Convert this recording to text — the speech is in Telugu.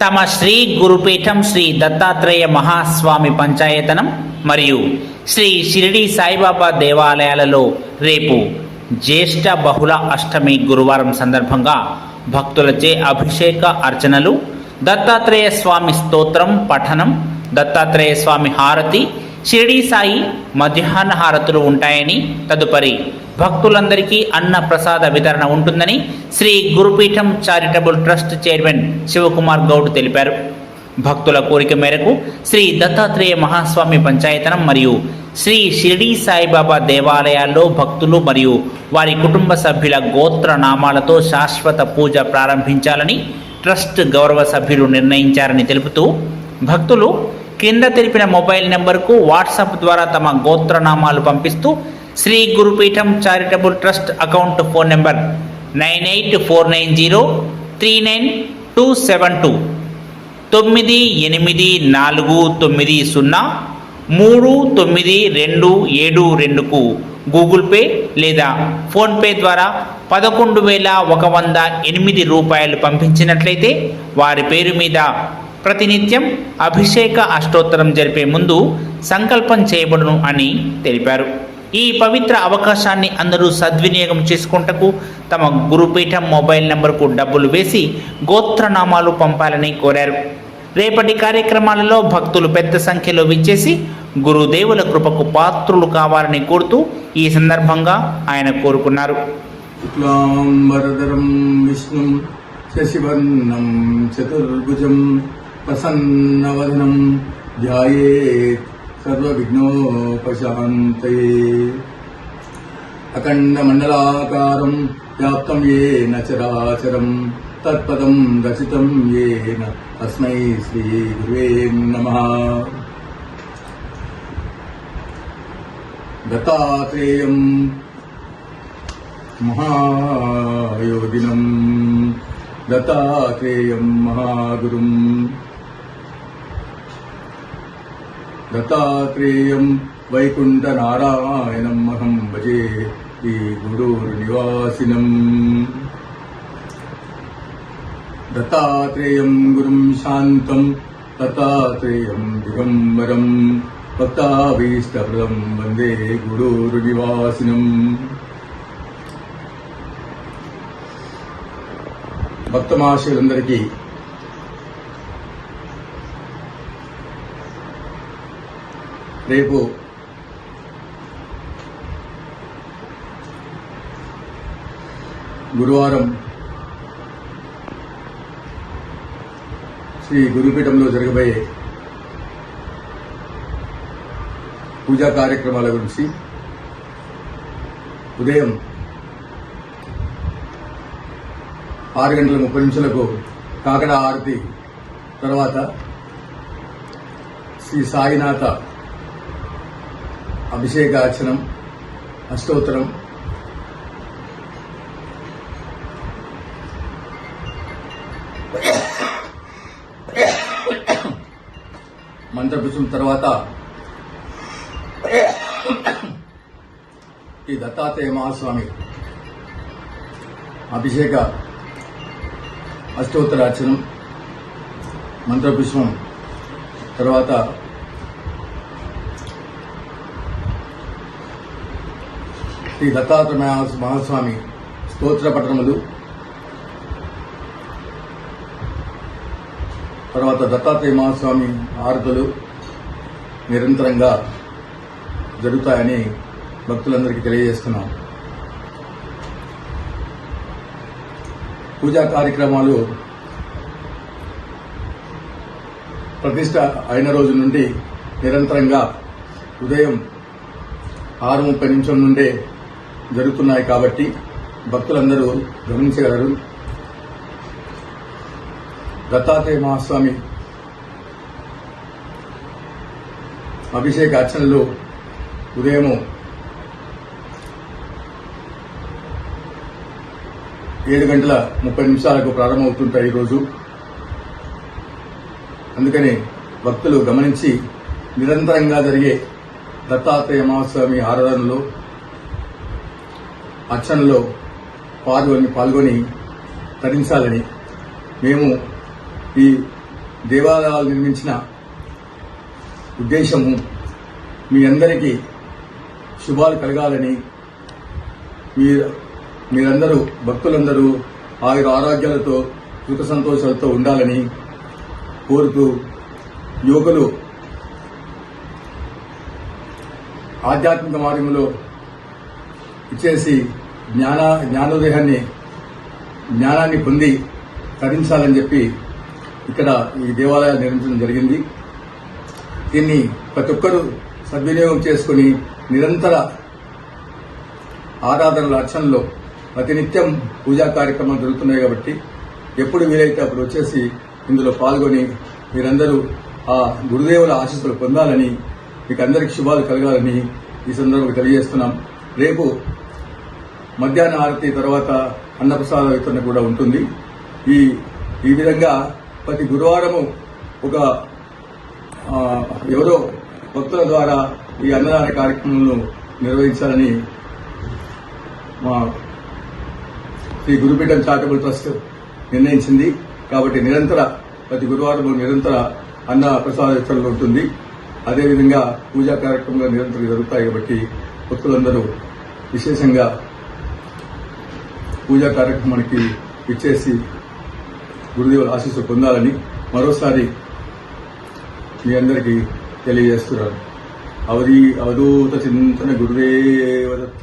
తమ శ్రీ గురుపీఠం శ్రీ దత్తాత్రేయ మహాస్వామి పంచాయతనం మరియు శ్రీ షిరిడి సాయిబాబా దేవాలయాలలో రేపు జ్యేష్ఠ బహుళ అష్టమి గురువారం సందర్భంగా భక్తులచే అభిషేక అర్చనలు దత్తాత్రేయ స్వామి స్తోత్రం పఠనం దత్తాత్రేయ స్వామి హారతి షిరిడి సాయి మధ్యాహ్న హారతులు ఉంటాయని తదుపరి భక్తులందరికీ అన్న ప్రసాద వితరణ ఉంటుందని Shri Gurupeetham charitable trust chairman Shivakumar Goud తెలిపారు. భక్తుల కోరిక మేరకు శ్రీ దత్తాత్రేయ మహాస్వామి పంచాయతనం మరియు శ్రీ షిరిడీ సాయిబాబా దేవాలయాల్లో భక్తులు మరియు వారి కుటుంబ సభ్యుల గోత్ర నామాలతో శాశ్వత పూజ ప్రారంభించాలని ట్రస్ట్ గౌరవ సభ్యులు నిర్ణయించారని తెలుపుతూ భక్తులు కింద తెలిపిన మొబైల్ నెంబర్కు వాట్సాప్ ద్వారా తమ గోత్రనామాలు పంపిస్తూ Shri Gurupeetham charitable trust account phone number nine eight four nine zero three nine two seven two. తొమ్మిది ఎనిమిది నాలుగు తొమ్మిది సున్నా మూడు తొమ్మిది రెండు ఏడు రెండుకు గూగుల్ పే లేదా ఫోన్పే ద్వారా పదకొండు వేల ఒక వంద ఎనిమిది రూపాయలు పంపించినట్లయితే వారి పేరు మీద ప్రతినిత్యం అభిషేక అష్టోత్తరం జరిపే ముందు సంకల్పం చేయబడును అని తెలిపారు. ఈ పవిత్ర అవకాశాన్ని అందరూ సద్వినియోగం చేసుకుంటకు తమ గురుపీఠం మొబైల్ నెంబర్కు డబ్బులు వేసి గోత్రనామాలు పంపాలని కోరారు. రేపటి కార్యక్రమాలలో భక్తులు పెద్ద సంఖ్యలో విచ్చేసి గురుదేవుల కృపకు పాత్రులు కావాలని కోరుతూ ఈ సందర్భంగా ఆయన కోరుకున్నారు. శశివర్ణం చతుర్భుజం प्रसन्नवदनं ध्यायेत् सर्वविघ्नोपशान्तये अखण्डमण्डलाकारं व्याप्तं येन चराचरं तत्पदं रचितं येन तस्मै श्रीगुर्वे नमः दत्तात्रेयं महायोगिनं दत्तात्रेयं महागुरुम् దత్తాత్రేయం వైకుంఠనారాయణం అహం భజే ఈ గురుర్నివాసినం దత్తాత్రేయం గురుం శాంతం దత్తాత్రేయం దిగంబరం భక్తాభీష్టప్రదం వందే గురుర్నివాసినం భక్త రేపు గురువారం శ్రీ గురుపీఠంలో జరగబోయే పూజా కార్యక్రమాల గురించి ఉదయం ఆరు గంటల ముప్పై నిమిషాలకు కాకడ ఆరతి తర్వాత శ్రీ సాయినాథ అభిషేకాచనం అష్టోత్తరం. మంత్రపుష్పం తర్వాత ఈ దత్తాత్రేయ మహాస్వామి అభిషేక అష్టోత్తరార్చనం మంత్రపుష్పం తర్వాత శ్రీ దత్తాత్రేయ మహా- మహాస్వామి స్తోత్ర పఠనములు. తర్వాత దత్తాత్రేయ మహాస్వామి ఆరతులు నిరంతరంగా జరుగుతాయని భక్తులందరికీ తెలియజేస్తున్నాం. పూజా కార్యక్రమాలు ప్రతిష్ట అయిన రోజు నుండి నిరంతరంగా ఉదయం ఆరు ముప్పై నిమిషం నుండే జరుగుతున్నాయి కాబట్టి భక్తులందరూ గమనించగలరు. దత్తాత్రేయ మహాస్వామి అభిషేక అర్చనలు ఉదయము ఏడు గంటల ముప్పై నిమిషాలకు ప్రారంభమవుతుంటాయి ఈరోజు అందుకని భక్తులు గమనించి నిరంతరంగా జరిగే దత్తాత్రేయ మహాస్వామి ఆరాధనలో అర్చనలో పాల్గొని పాల్గొని తరించాలని మేము ఈ దేవాలయాలు నిర్మించిన ఉద్దేశము మీ అందరికీ శుభాలు కలగాలని మీరందరూ భక్తులందరూ ఆయుర ఆరోగ్యాలతో సుఖ సంతోషాలతో ఉండాలని కోరుతూ యువకులు ఆధ్యాత్మిక మార్గంలో ఇచ్చేసి జ్ఞాన జ్ఞానోదయాన్ని జ్ఞానాన్ని పొంది తరించాలని చెప్పి ఇక్కడ ఈ దేవాలయాలు నిర్మించడం జరిగింది. దీన్ని ప్రతి ఒక్కరూ సద్వినియోగం చేసుకుని నిరంతర ఆరాధనల అర్చనలో ప్రతినిత్యం పూజా కార్యక్రమాలు జరుగుతున్నాయి కాబట్టి ఎప్పుడు వీలైతే అప్పుడు వచ్చేసి ఇందులో పాల్గొని మీరందరూ ఆ గురుదేవుల ఆశీస్సులు పొందాలని మీకు అందరికి శుభాలు కలగాలని ఈ సందర్భంగా తెలియజేస్తున్నాం. రేపు మధ్యాహ్న ఆరతి తర్వాత అన్నప్రసాద వితరణ కూడా ఉంటుంది. ఈ ఈ విధంగా ప్రతి గురువారము ఒక ఎవరో భక్తుల ద్వారా ఈ అన్నదాన కార్యక్రమంను నిర్వహించాలని మా శ్రీ గురుపీఠం చారిటబుల్ ట్రస్ట్ నిర్ణయించింది. కాబట్టి నిరంతర ప్రతి గురువారం నిరంతర అన్న ప్రసాద వితరణ ఉంటుంది. అదేవిధంగా పూజా కార్యక్రమాలు నిరంతరం జరుగుతాయి కాబట్టి భక్తులందరూ విశేషంగా పూజా కార్యక్రమానికి ఇచ్చేసి గురుదేవుల ఆశీస్సు పొందాలని మరోసారి మీ అందరికీ తెలియజేస్తున్నాను. అవధి అవధూత చింతన గురుదేవదత్త.